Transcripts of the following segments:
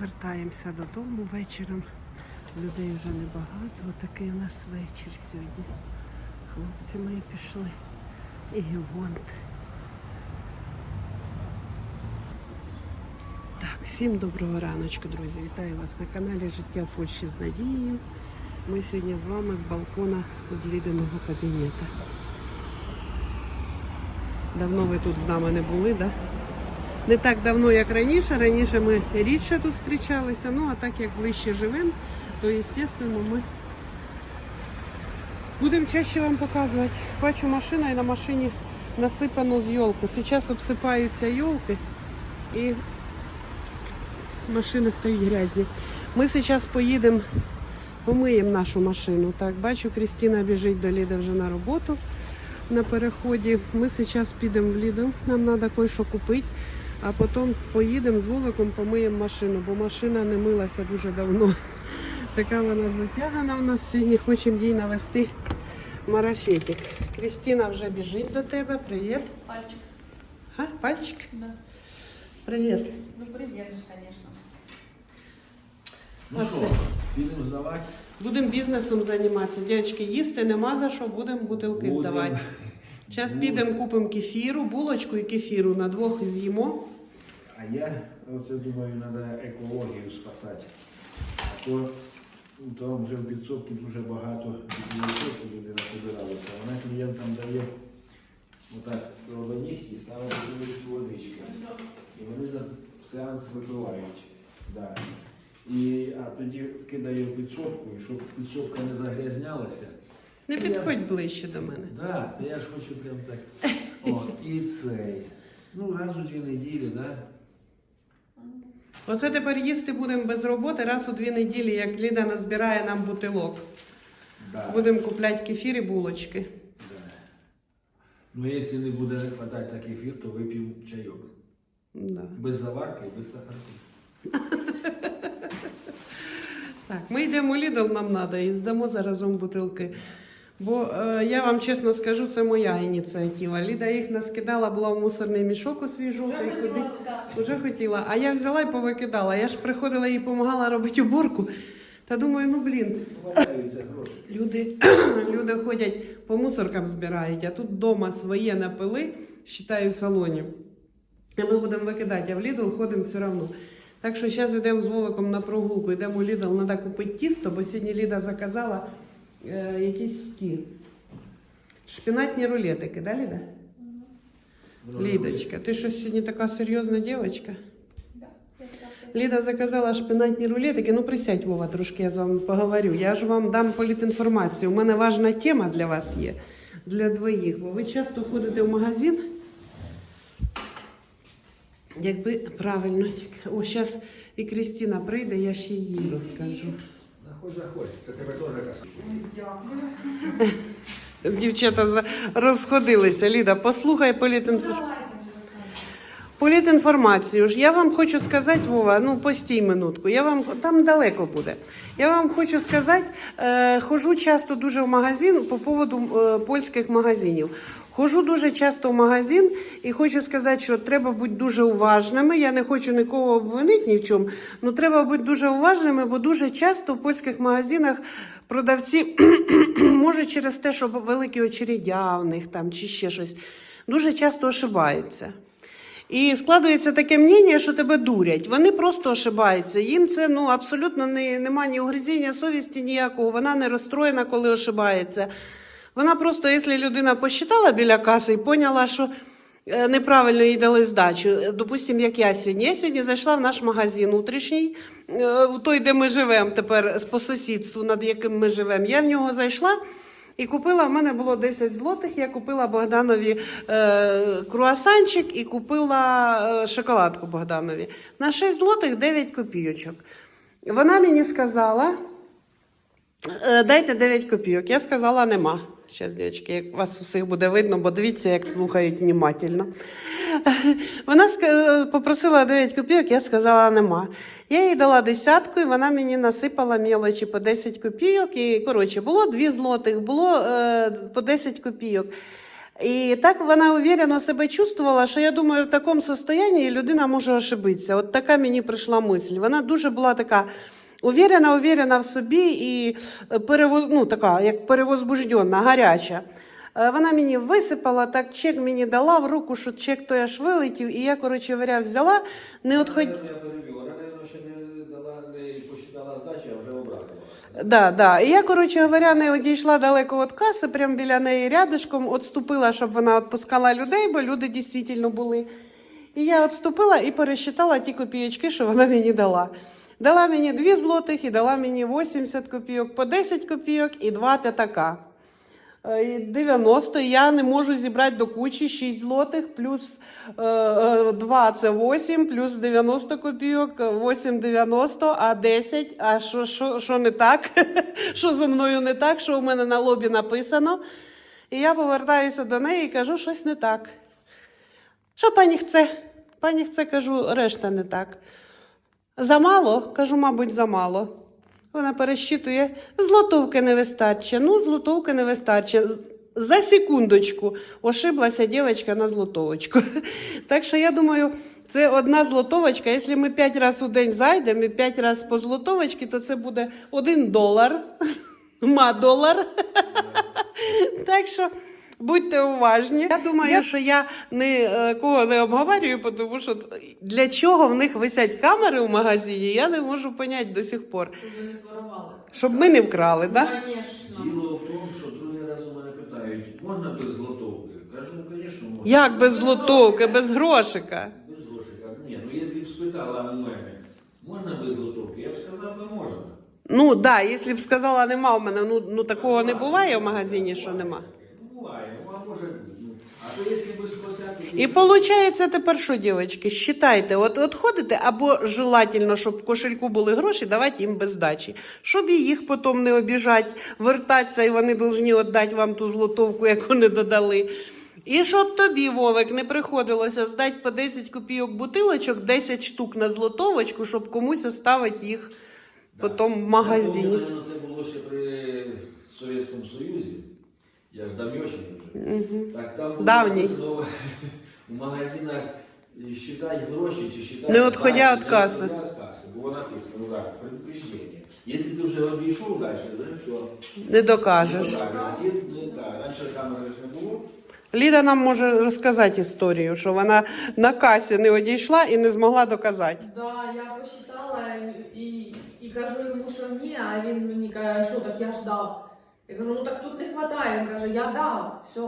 Вертаємося додому вечором. Людей вже небагато. Отакий у нас вечір сьогодні. Хлопці мої пішли. І Гевонт. Так, всім доброго раночку, друзі. Вітаю вас на каналі Життя в Польщі з Надією. Ми сьогодні з вами з балкона з Лідиного кабінету. Давно ви тут з нами не були, так? Да? Не так давно, як раніше. Раніше ми рідше тут зустрічалися, ну а так як ближче живемо, то, звісно, ми будемо чаще вам показувати. Бачу машина і на машині насипано з йолки. Зараз обсипаються йолки і машини стають грязні. Ми зараз поїдемо, помиємо нашу машину. Так, бачу, Крістіна біжить до Ліди вже на роботу на переході. Ми зараз підемо в Lidl, нам треба кое-що купити, а потім поїдемо з Вовиком, помиємо машину, бо машина не милася дуже давно. Така вона затягана в нас сьогодні. Хочемо їй навести марафетик. Крістіна вже біжить до тебе. Привіт. Пальчик. А, пальчик? Да. Привіт. Ну, привяжешь, конечно. Ну що, підемо здавати? Будемо бізнесом займатися. Дівчатки, їсти нема за що, будемо бутилки Будем. здавати. Зараз підемо купимо кефіру, булочку і кефіру на двох з'їмо. А я оце думаю, треба екологію спасати. А то ну, там вже в підсобці дуже багато білочок люди насобиралися. Вона клієнтам дає отак робоніхті, ставить водички. І вони за сеанс випивають. Да. І, а тоді кидає в підсобку, і щоб підсобка не загрязнялася. Не підходь ближче до мене. Да, та я ж хочу прям так. О, і цей. Ну, раз у дві неділі, да? Оце тепер їсти будемо без роботи раз у дві неділі, як Ліда назбирає нам бутилок. Да. Будемо купляти кефір і булочки. Да. Ну, якщо не буде хватати такий ефір, то вип'ємо чайок. Да. Без заварки, і без сахарки. Так, ми йдемо у нам треба, і здамо заразом бутилки. Бо е, я вам чесно скажу, це моя ініціатива. Ліда їх наскидала, була в мусорний мішок у свій жовтий, куди вже хотіла. А я взяла і повикидала. Я ж приходила і допомагала робити уборку. Та думаю, ну блін, люди, люди ходять по мусоркам збирають, а тут вдома своє напили, считаю, в салоні. І ми будемо викидати, а в Lidl ходимо все одно. Так що зараз йдемо з Вовиком на прогулку, йдемо у Lidl, треба купити тісто, бо сьогодні Ліда заказала е, якісь ті шпінатні рулетики, да, Ліда? Лідочка, ти що сьогодні така серйозна дівчинка? Ліда заказала шпинатні рулетики. Ну присядь, Вова, трошки я з вами поговорю. Я ж вам дам політінформацію. У мене важна тема для вас є, для двоїх. Бо ви часто ходите в магазин. Якби правильно. О, зараз і Крістіна прийде, я ще їй розкажу. Це тебе теж. Дякую. Дівчата розходилися. Ліда, послухай політінформацію. Політінформацію я вам хочу сказати, Вова, ну постій минутку. Я вам там далеко буде. Я вам хочу сказати, е, хожу часто дуже в магазин по поводу е, польських магазинів. Хожу дуже часто в магазин і хочу сказати, що треба бути дуже уважними. Я не хочу нікого обвинити ні в чому, але треба бути дуже уважними, бо дуже часто в польських магазинах продавці, може через те, що великі очередя в них там чи ще щось, дуже часто ошибаються. І складується таке мнення, що тебе дурять. Вони просто ошибаються. Їм це ну абсолютно не, немає ні угризіння совісті ніякого. Вона не розстроєна, коли ошибається. Вона просто, якщо людина посчитала біля каси і поняла, що е, неправильно їй дали здачу. Е, Допустим, як я сьогодні. Я сьогодні зайшла в наш магазин утрішній, е, в той, де ми живемо тепер по сусідству, над яким ми живемо. Я в нього зайшла. І купила, в мене було 10 злотих, я купила Богданові е, круасанчик і купила шоколадку Богданові. На 6 злотих 9 копійочок. Вона мені сказала, дайте 9 копійок. Я сказала, нема. Зараз, дівчатки, як вас усіх буде видно, бо дивіться, як слухають внимательно. Вона попросила 9 копійок, я сказала, нема. Я їй дала десятку, і вона мені насипала мелочі по 10 копійок. І, коротше, було 2 злотих, було е, по 10 копійок. І так вона уверено себе чувствувала, що я думаю, в такому состоянні людина може ошибитися. От така мені прийшла мисль. Вона дуже була така уверена, уверена в собі і перево, ну, така, як перевозбуждена, гаряча. Е, Вона мені висипала, так чек мені дала в руку, що чек той аж вилетів, і я, коротше говоря, взяла, не отходь. Вона, мабуть, ще не дала, не посчитала здачі, а вже обратно. Да, да. І я, коротше говоря, не одійшла далеко від каси, прямо біля неї рядишком, відступила, щоб вона відпускала людей, бо люди дійсно були. І я відступила і пересчитала ті копійочки, що вона мені дала. Дала мені 2 злотих і дала мені 80 копійок, по 10 копійок і 2 п'ятака. Е, 90 я не можу зібрати до кучі 6 злотих, плюс е, е, 2 це 8, плюс 90 копійок, 8 90, а 10, а що, що, що не так? що зі мною не так, що у мене на лобі написано. І я повертаюся до неї і кажу, щось не так. Що пані хце? Пані хце, кажу, решта не так. Замало? Кажу, мабуть, замало. Вона пересчитує, злотовки не вистачить. Ну, злотовки не вистачить. За секундочку ошиблася дівчинка на злотовочку. Так що я думаю, це одна злотовочка. Якщо ми п'ять разів у день зайдемо і п'ять разів по злотовочці, то це буде один долар. Ма долар. Так що будьте уважні. Я думаю, що я нікого не обговорюю, тому що для чого в них висять камери в магазині, я не можу поняти до сих пор. Щоб ви не своровали. Щоб ми не вкрали, так? Да? Звісно. Діло в тому, що другий раз у мене питають, можна без злотовки? Кажу, ну, звісно, можна. Як без злотовки, без грошика? Без грошика. Ні, ну якщо б спитала у мене, можна без злотовки, я б сказав, що можна. Ну так, да, якщо б сказала, нема в мене, ну, ну такого не буває в магазині, що нема. Ну, буває, ну, а може бути. Ну, а то якщо без хвостяки... І виходить тепер що, дівчатки, считайте, от, от ходите, або желательно, щоб в кошельку були гроші, давайте їм без здачі. Щоб їх потім не обіжати, вертатися, і вони повинні віддати вам ту злотовку, яку не додали. І щоб тобі, Вовик, не приходилося здати по 10 копійок бутилочок, 10 штук на злотовочку, щоб комусь оставити їх потім в магазині. Це було ще при Совєтському Союзі. Я ж давньошний вже. Так там Давній. в магазинах считай гроші чи считай Не відходя від каси. Не відходя від каси. Було написано, так, предупреждення. Якщо ти вже обійшов далі, вже все. Не докажеш. Так, а ті, так. Раніше камери ж не було. Ліда нам може розказати історію, що вона на касі не одійшла і не змогла доказати. Да, я посчитала і, і кажу йому, що ні, а він мені каже, що так я ж дав. Я кажу, ну так тут не вистачає. Він каже, я дав, все.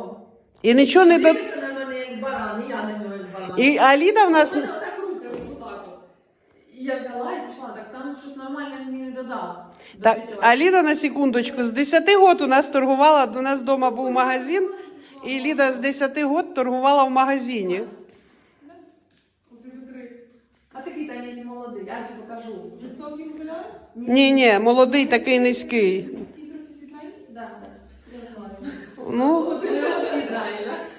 І нічого не до. Дивиться на мене як баран, і я на нього як баран. І а Ліда в нас У мене отак руки отак. от. І я взяла і пішла, так там щось нормальне мені не додав. До так, п'ятерки. а Ліда на секундочку з 10 років у нас торгувала. У нас вдома був магазин, і Ліда з 10 років торгувала в магазині. Оце три. А такий там є молодий, я тобі покажу. Високий окуляр? Ні, ні, молодий такий низький. Такий трохи світленький? Да, да. Я знаю. Ну всі знають, так?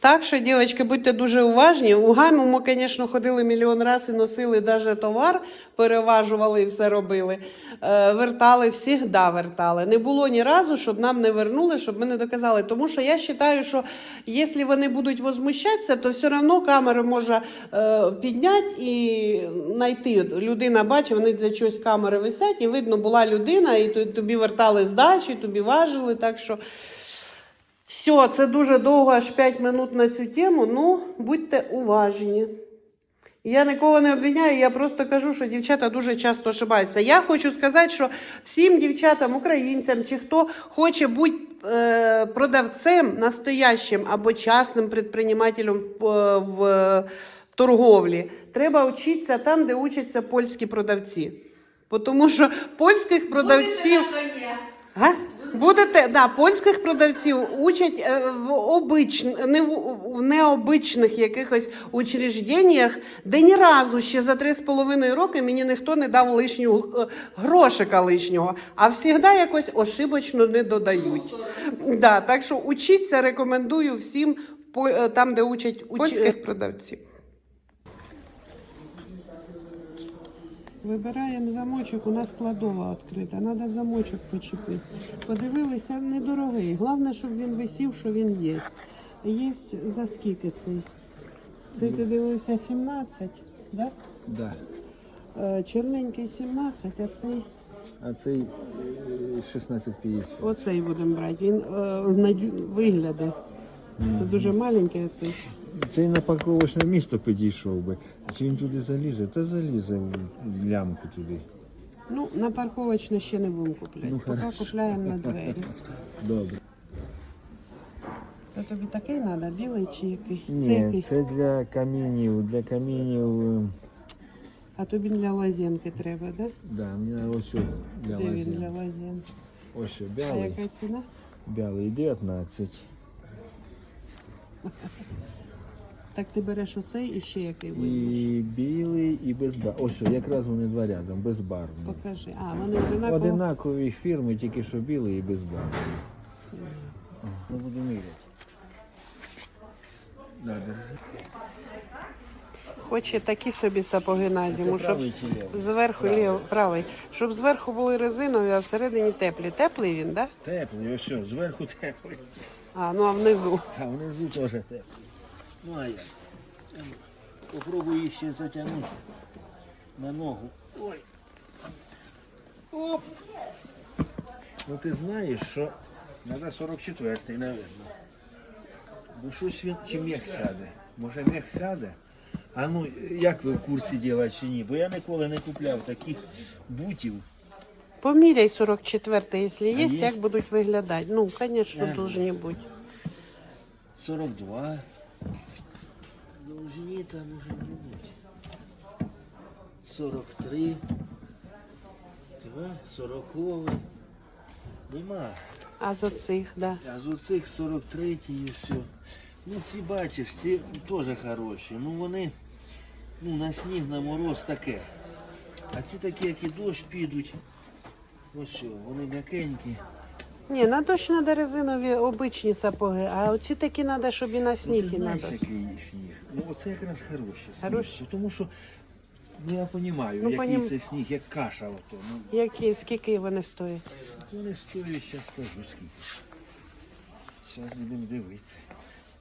Так що, дівчатки, будьте дуже уважні. У гаму ми, звісно, ходили мільйон разів і носили навіть товар, переважували і все робили. Е, вертали, завжди вертали. Не було ні разу, щоб нам не вернули, щоб ми не доказали. Тому що я вважаю, що якщо вони будуть возмущатися, то все одно камеру може е, підняти і знайти. Людина бачить, вони для чогось камери висять, і видно, була людина, і то- тобі вертали здачі, тобі важили. Так що. Все, це дуже довго, аж 5 минут на цю тему. Ну, будьте уважні. Я нікого не обвиняю, я просто кажу, що дівчата дуже часто ошибаються. Я хочу сказати, що всім дівчатам, українцям, чи хто хоче бути е, продавцем настоящим або частним предпринимателем е, в торговлі, треба вчитися там, де учаться польські продавці. Тому що польських продавців. Га? Будете, да, польських продавців учать е, в обич... не в, в необичних якихось учрежденнях, де ні разу ще за три з половиною роки мені ніхто не дав лишнього е, грошика лишнього, а завжди якось ошибочно не додають. Да, так що учіться, рекомендую всім е, там, де учать уч... польських продавців. Вибираємо замочок, у нас кладова відкрита. Треба замочок почепити. Подивилися, недорогий. Головне, щоб він висів, що він є. Є за скільки цей? Цей ти дивився 17, да? Да. Е, Чорненький 17, а цей А цей е, 16,50. оцей будемо брати. Він е, виглядає. Це дуже маленький оцей. Цей на парковочне місто підійшов би. Чи він туди залізе? Та залізе в лямку туди. Ну, на парковочне ще не будемо купляти. Ну, Поки хорошо. купляємо на двері. Добре. Це тобі такий треба, білий чи який? Це Ні, який? це для камінів, для камінів. е, А тобі для лазенки треба, так? Да? Да, мені ось сюди для Де він для лазів. лазенки? Ось що, А білий. яка ціна? Білий 19. Так ти береш оцей і ще який вибереш. І білий, і безбарвний. Ось якраз вони два рядом, безбарвні. Покажи. А, вони одинаково. Одинакові фірми, тільки що білий і безбарвний. Ну, буду міряти. Да, держи. Хоче такі собі сапоги на зиму, щоб правий чи лівий? зверху лів, правий, щоб зверху були резинові, а всередині теплі. Теплий він, так? Да? Теплий, ось що, зверху теплий. А, ну а внизу. А внизу теж теплий. Ну а як? Попробую їх ще затягнути на ногу. Ой. Оп. Ну ти знаєш, що треба 44-й, мабуть. Бо щось він чи м'як сяде. Може м'як сяде? А ну як ви в курсі діла чи ні? Бо я ніколи не купляв таких бутів. Поміряй 44-й, якщо є, є? як будуть виглядати. Ну, звісно, повинні бути. 42. Довжині там може не бути. 43. Два, 40. Нема. А з оцих, да. А з оцих 43 і все. Ну ці бачиш, ці теж хороші. Ну вони ну, на сніг, на мороз таке. А ці такі, як і дощ підуть. Ось що, вони м'якенькі. Ні, на дощ треба резинові обичні сапоги, а оці такі треба, щоб і на Ну, сніг ти і на знаєш, який сніг? Ну, оце якраз хороший сніг. Хороший? Тому що, ну я розумію, Ну, який понім- це сніг, як каша ото. Ну, Які, скільки вони стоять? вони стоять, зараз скажу скільки. Зараз будемо дивитися.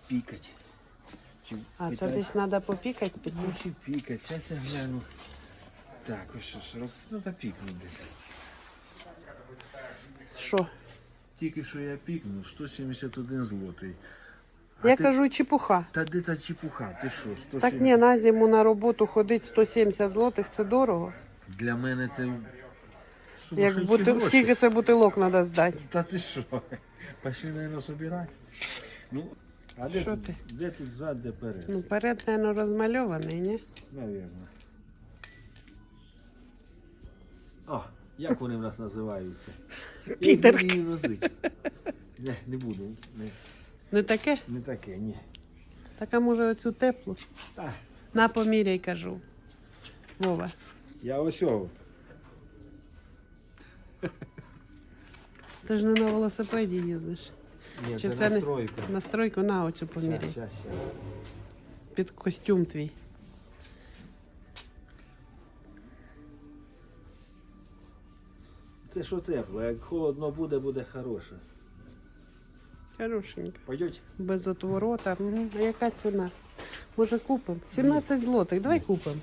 Пікать. Чи А це десь треба попікати під. Ну, чи пікать, зараз я гляну. Так, ось що, 40, ну та пікнуть десь. Що? Тільки що я пікнув, 171 злотий. А Я ти- кажу, чепуха. Та де та чепуха, ти що? 170? Так ні, на зиму на роботу ходить 170 злотих, це дорого. Для мене це Як бути, скільки це бутилок треба здати? Та ти що? Пошли, наверное, собирать. Ну, а де Що тут, ти? де тут зад, де перед? Ну, перед, мабуть, розмальований, ні? Наверно. О, як вони в нас називаються? Пітер. Її возити. Не, не буду. Не, Не таке? не таке, ні. Так а може оцю теплу? Та, На поміряй, кажу. Вова. я ось о. Ти ж не на велосипеді їздиш. Ні, Чи це, це не- настройка. Настройку на оцю Щас, поміряй. щас, щас. Під костюм твій. Це що тепло, як холодно буде, буде хороше. Хорошенько. Пойдеть? Без отворота. Мгм. А яка ціна? Може купимо? 17 злотих. Давай купимо.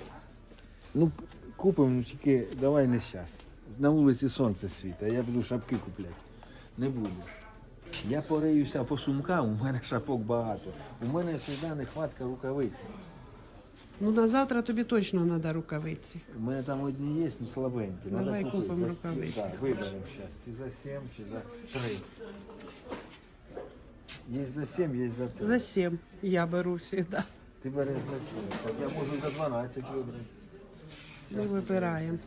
Ну, купимо, ну, тільки давай не зараз. На вулиці сонце світить, а я буду шапки купляти. Не буду. Я пориюся по сумкам, у мене шапок багато. У мене завжди нехватка рукавиць. Ну на завтра тобі точно треба рукавиці. У мене там одні є, ну слабенькі. Надо Давай купити. купимо За сім- рукавиці. Да, виберемо зараз. Чи за 7, чи за 3. Є за 7, є за 3. За 7 я беру завжди. Ти береш за 7. Так я можу за 12 вибрати. Ну, вибираємо.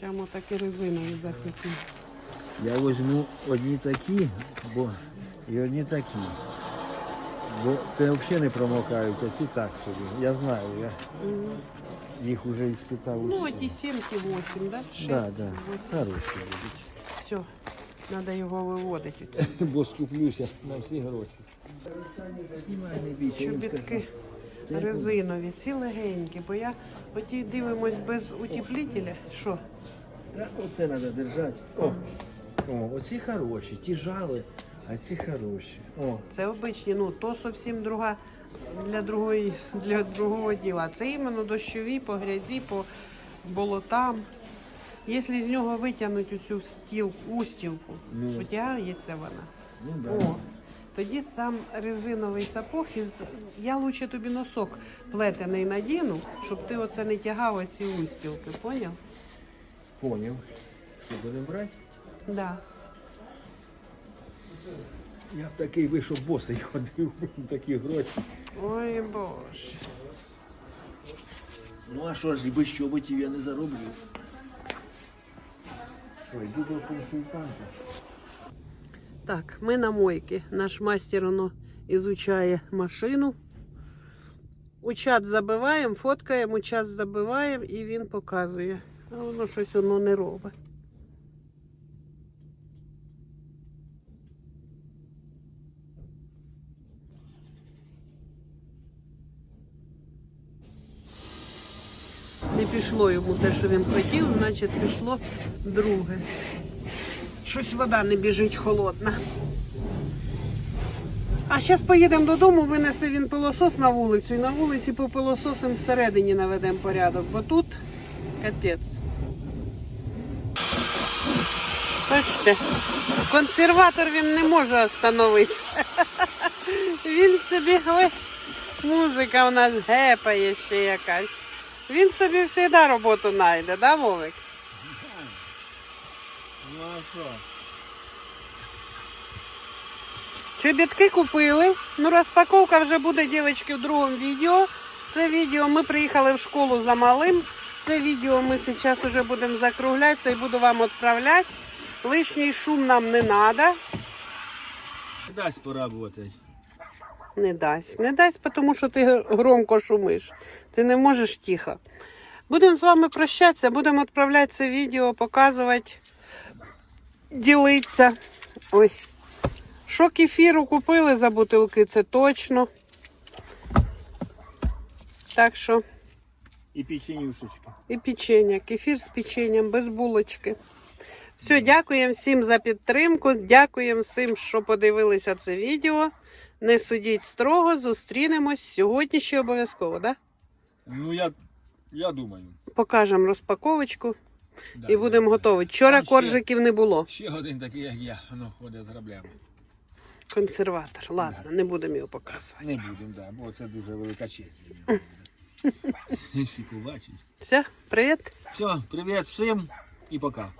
Прямо такі резинові захотіли. Я візьму одні такі, бо і одні такі. Бо це взагалі не промокають, а ці так собі. Я знаю, я їх вже іспитав Ну, усі. оті 7 і 8, да? 6, Да, да. Хороші будуть. Все, треба його виводити. Бо скуплюся на всі гроші. Знімай, не бійся. він Чобітки. сказав. Резинові, ці легенькі, бо я оті дивимось без утеплителя. Що? Та Оце треба держати. О, о, оці хороші, ті жали, а ці хороші. О, Це обичні, ну то зовсім друга для другої для другого діла. Це іменно дощові по грязі, по болотам. Якщо з нього витягнуть оцю стіл, устілку, Ну. витягується вона. ну да. О, тоді сам резиновий сапог із. Я лучше тобі носок плетений надіну, щоб ти оце не тягав оці устілки, поняв? Поняв. Що будемо брати? Да. Я б такий вийшов босий ходив, такі гроші. Ой боже. Ну а що ж, і без чоботів я не зароблю. Що, йду до консультанта. Так, ми на мойці. Наш мастер воно ізучає машину. У чат забиваємо, фоткаємо, у чат забиваємо і він показує. А воно щось воно не робить. Пішло йому те, що він хотів, значить пішло друге. Щось вода не біжить холодна. А зараз поїдемо додому, винесе він пилосос на вулицю і на вулиці по пилососам всередині наведемо порядок, бо тут капець. Бачите, консерватор він не може остановитися. Він собі, ой, музика у нас гепає ще якась. Він собі завжди роботу знайде, да, Вовик? Ну а що? Чобітки купили. Ну, розпаковка вже буде, дівчатки, в другому відео. Це відео ми приїхали в школу за малим. Це відео ми зараз вже будемо закруглятися і буду вам відправляти. Лишній шум нам не треба. Дасть поработати. Не дасть. Не дасть, тому що ти громко шумиш. Ти не можеш тихо. Будемо з вами прощатися, будемо відправляти це відео, показувати, ділитися. Ой. Що кефіру купили за бутилки, це точно. Так що І печенюшечки. і печення, кефір з печенням, без булочки. Все, дякуємо всім за підтримку. Дякуємо всім, що подивилися це відео. Не судіть строго, зустрінемось сьогодні ще обов'язково, да? Ну я, я думаю. Покажемо розпаковочку Да, і будемо готові. Вчора ще- коржиків не було. Ще один такий, як я, ну, ходить з граблями. Консерватор. Ладно, не будемо його показувати. Не будемо, да, бо це дуже велика честь. Всі побачать. Все, привіт. Все, привіт всім і пока.